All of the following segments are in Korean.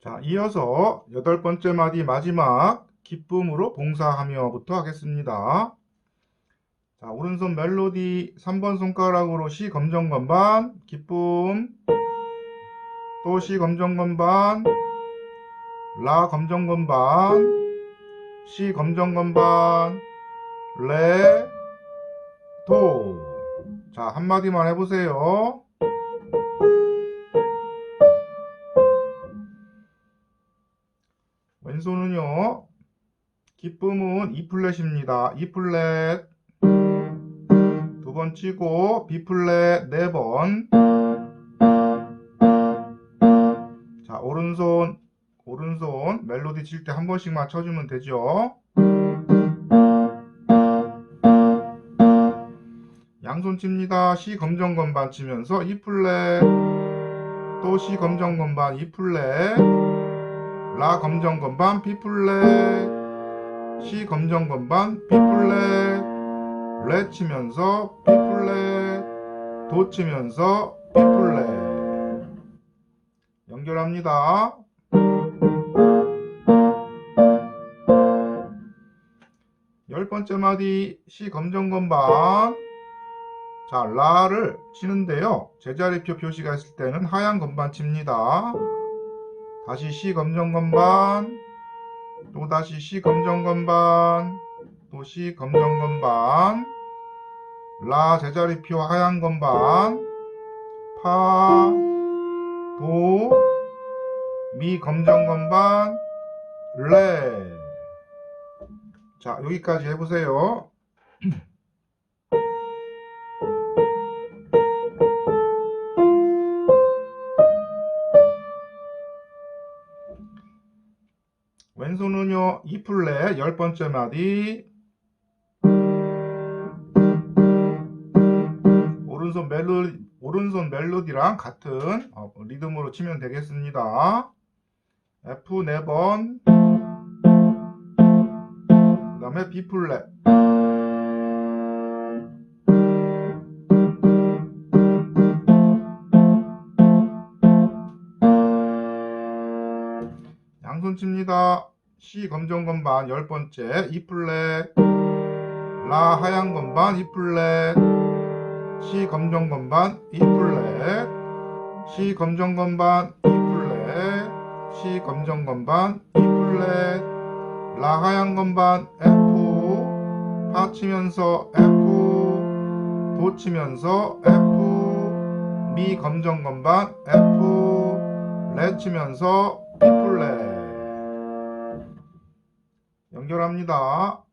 자, 이어서 여덟 번째 마디 마지막 기쁨으로 봉사하며부터 하겠습니다. 자, 오른손 멜로디 3번 손가락으로 시 검정 건반, 기쁨, 또시 검정 건반, 라 검정 건반, 시 검정 건반, 레, 도. 자, 한마디만 해보세요. 왼손은요, 기쁨은 E 플랫입니다. E 플랫. 두 번 치고, B 플랫 네 번. 자, 오른손, 오른손 멜로디 칠 때 한 번씩만 쳐주면 되죠. 양손 칩니다. C 검정 건반 치면서 E 플랫. 또 C 검정 건반 E 플랫. 라 검정 건반 B 플랫. C 검정 건반 B 플랫. 레 치면서 B 플랫. 도 치면서 B 플랫. 연결합니다. 열 번째 마디 C 검정 건반. 자 라를 치는데요. 제자리표 표시가 있을 때는 하얀 건반 칩니다. 다시 C 검정 건반, 또 다시 C 검정 건반, 또 C 검정 건반, 라 제자리표 하얀 건반, 파, 도, 미 검정 건반, 레. 자, 여기까지 해보세요. E 플랫 열 번째 마디. 오른손 멜로디, 오른손 멜로디랑 같은 어, 리듬으로 치면 되겠습니다. F 네 번. 그 다음에 B 플랫. 양손 칩니다. C 검정 건반 열 번째 E 플랫 라 하얀 건반 E 플랫 C 검정 건반 E 플랫 C 검정 건반 E 플랫 C 검정 건반 E 플랫 라 하얀 건반 F 파 치면서 F 도 치면서 F 미 검정 건반 F 레 치면서 B 플랫 연결합니다.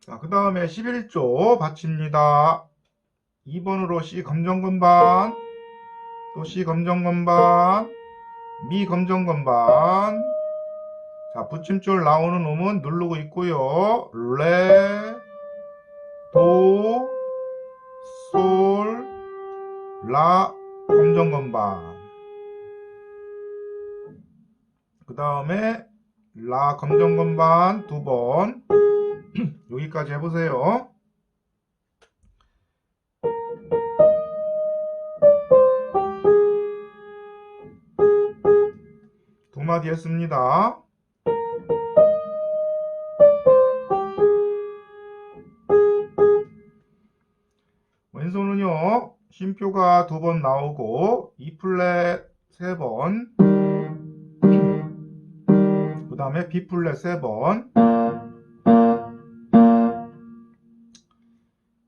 자, 그 다음에 11조 받칩니다. 2번으로 C 검정 건반, 또 C 검정 건반, 미 검정 건반. 자, 붙임줄 나오는 음은 누르고 있고요. 레, 도, 솔, 라 검정 건반. 그 다음에 라 검정 건반 두 번. 여기까지 해보세요. 두 마디 했습니다. 쉼표가 두 번 나오고, E 플랫 세 번, 그 다음에 B 플랫 세 번,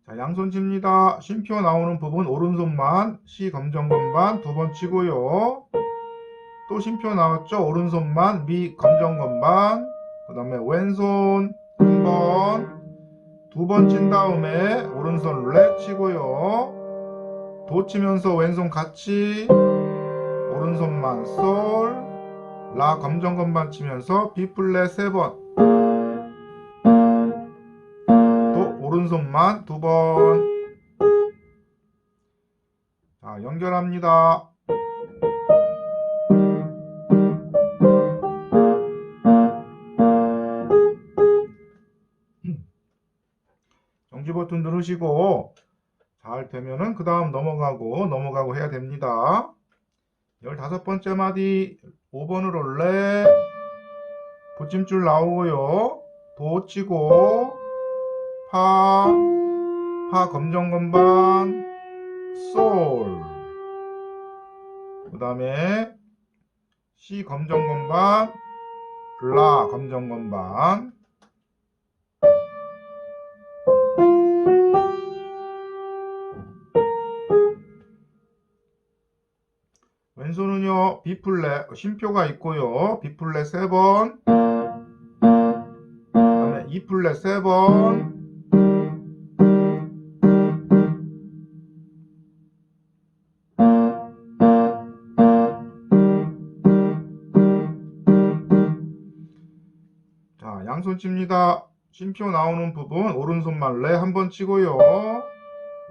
자, 양손 칩니다. 쉼표 나오는 부분 오른손만 C 검정 건반 두 번 치고요. 또 쉼표 나왔죠? 오른손만 미 검정 건반, 그 다음에 왼손 한 번, 두 번 친 다음에 오른손 레 치고요. 도 치면서 왼손 같이 오른손만 솔, 라 검정 건반 치면서 B 플랫 세 번. 또 오른손만 두 번. 자, 연결합니다. 정지 버튼 누르시고 잘 되면은 그 다음 넘어가고 넘어가고 해야 됩니다. 15번째 마디 5번을 올래 붙임줄 나오고요. 도 치고 파, 파 검정 건반, 솔. 그 다음에 C 검정 건반, 라 검정 건반. 왼손은요 B 플랫 쉼표가 있고요. B 플랫 3번. 그다음에 E 플랫 3번. 자 양손 칩니다. 쉼표 나오는 부분 오른손만 레 한 번 치고요.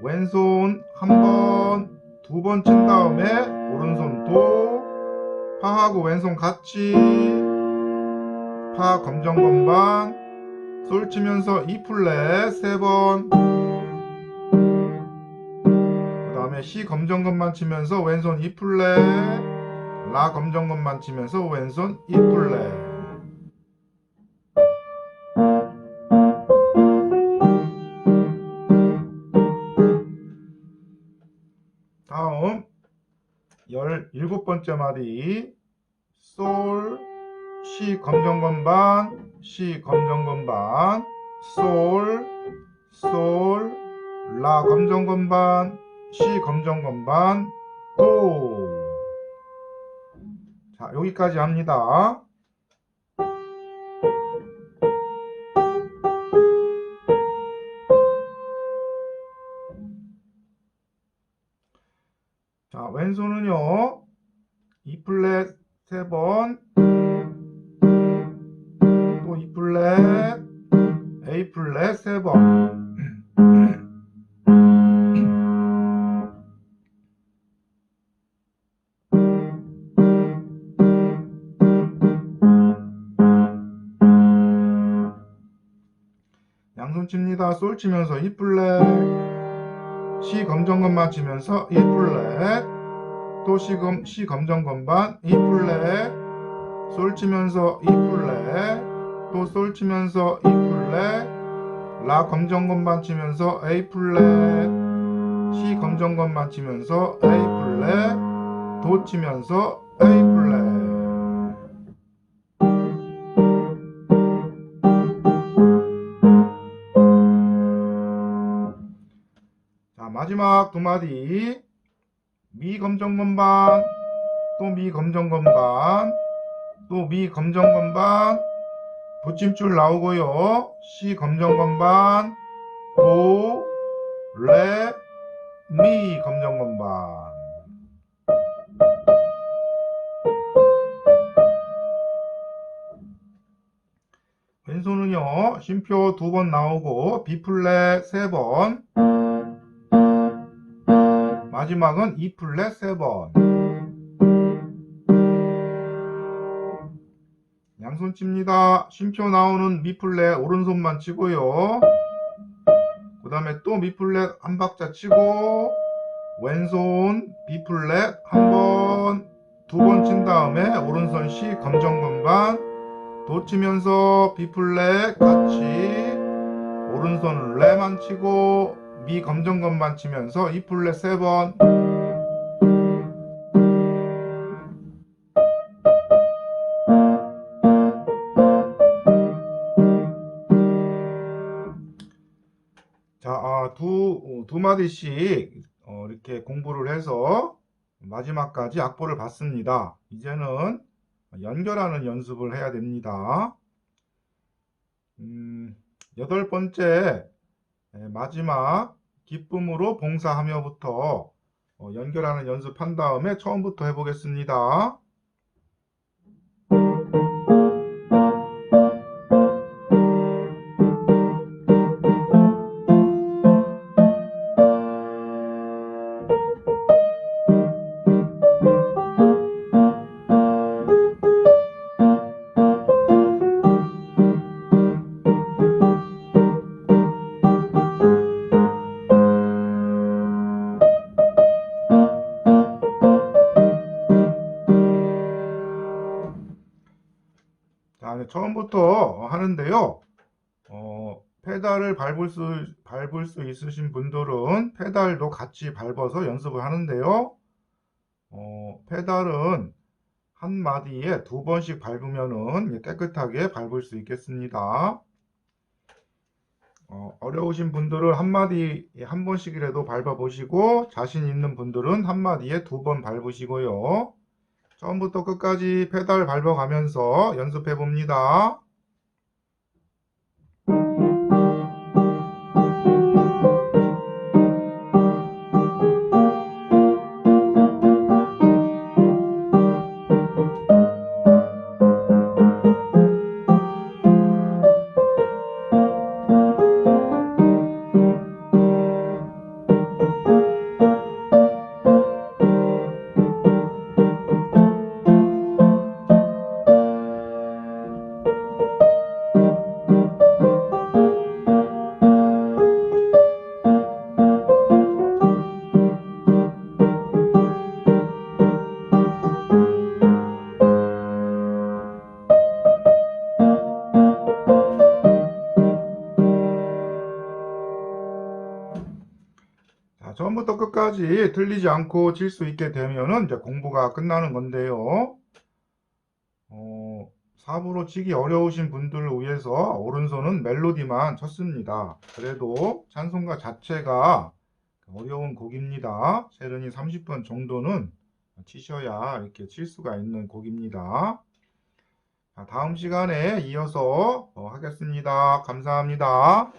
왼손 한 번 두 번 친 다음에 오른손 도 파하고 왼손 같이. 파 검정 건반. 솔 치면서 E 플랫 세번. 그 다음에 C 검정 건반 치면서 왼손 E 플랫. 라 검정 건반 치면서 왼손 E 플랫 17번째 마디 솔 C 검정 건반 C 검정 건반 솔 솔 라 검정 건반 C 검정 건반 도. 자, 여기까지 합니다. 자, 왼손은요. E 플랫 세 번, 또 E 플랫, A 플랫 세 번. 양손 칩니다. 솔 치면서 E 플랫, C 검정 건반 치면서 E 플랫, 또 검, C 검정 건반, E 플랫, 솔 치면서 E 플랫, 또 솔 치면서 E 플랫, 라 검정 건반 치면서 A 플랫, C 검정 건반 치면서 A 플랫, 도 치면서 A 플랫. 자, 마지막 두 마디. 미 검정 건반, 또 미 검정 건반, 또 미 검정 건반, 붙임줄 나오고요. C 검정 건반, 도, 레, 미 검정 건반. 왼손은요, 쉼표 두 번 나오고, B 플랫 세 번, 마지막은 E 플랫 세 번. 양손 칩니다. 쉼표 나오는 미 플랫 오른손만 치고요. 그 다음에 또 미 플랫 한 박자 치고, 왼손 B 플랫 한 번, 두 번 친 다음에 오른손 C 검정 건반, 도 치면서 B 플랫 같이 오른손 레만 치고 미 검정 건반 치면서 E 플랫 세 번. 자, 아, 두, 어, 두 마디씩 어, 이렇게 공부를 해서 마지막까지 악보를 봤습니다. 이제는 연결하는 연습을 해야 됩니다. 음, 여덟 번째 예, 마지막 기쁨으로 봉사하며부터 어, 연결하는 연습한 다음에 처음부터 해보겠습니다. 네, 처음부터 하는데요. 어, 페달을 밟을 수, 밟을 수 있으신 분들은 페달도 같이 밟아서 연습을 하는데요. 어, 페달은 한 마디에 두 번씩 밟으면은 깨끗하게 밟을 수 있겠습니다. 어, 어려우신 분들은 한 마디에 한 번씩이라도 밟아 보시고 자신 있는 분들은 한 마디에 두 번 밟으시고요. 처음부터 끝까지 페달 밟아가면서 연습해 봅니다. 끝까지 틀리지 않고 칠 수 있게 되면은 이제 공부가 끝나는 건데요. 어, 삽으로 치기 어려우신 분들을 위해서 오른손은 멜로디만 쳤습니다. 그래도 찬송가 자체가 어려운 곡입니다. 세련이 30번 정도는 치셔야 이렇게 칠 수가 있는 곡입니다. 자, 다음 시간에 이어서 어, 하겠습니다. 감사합니다.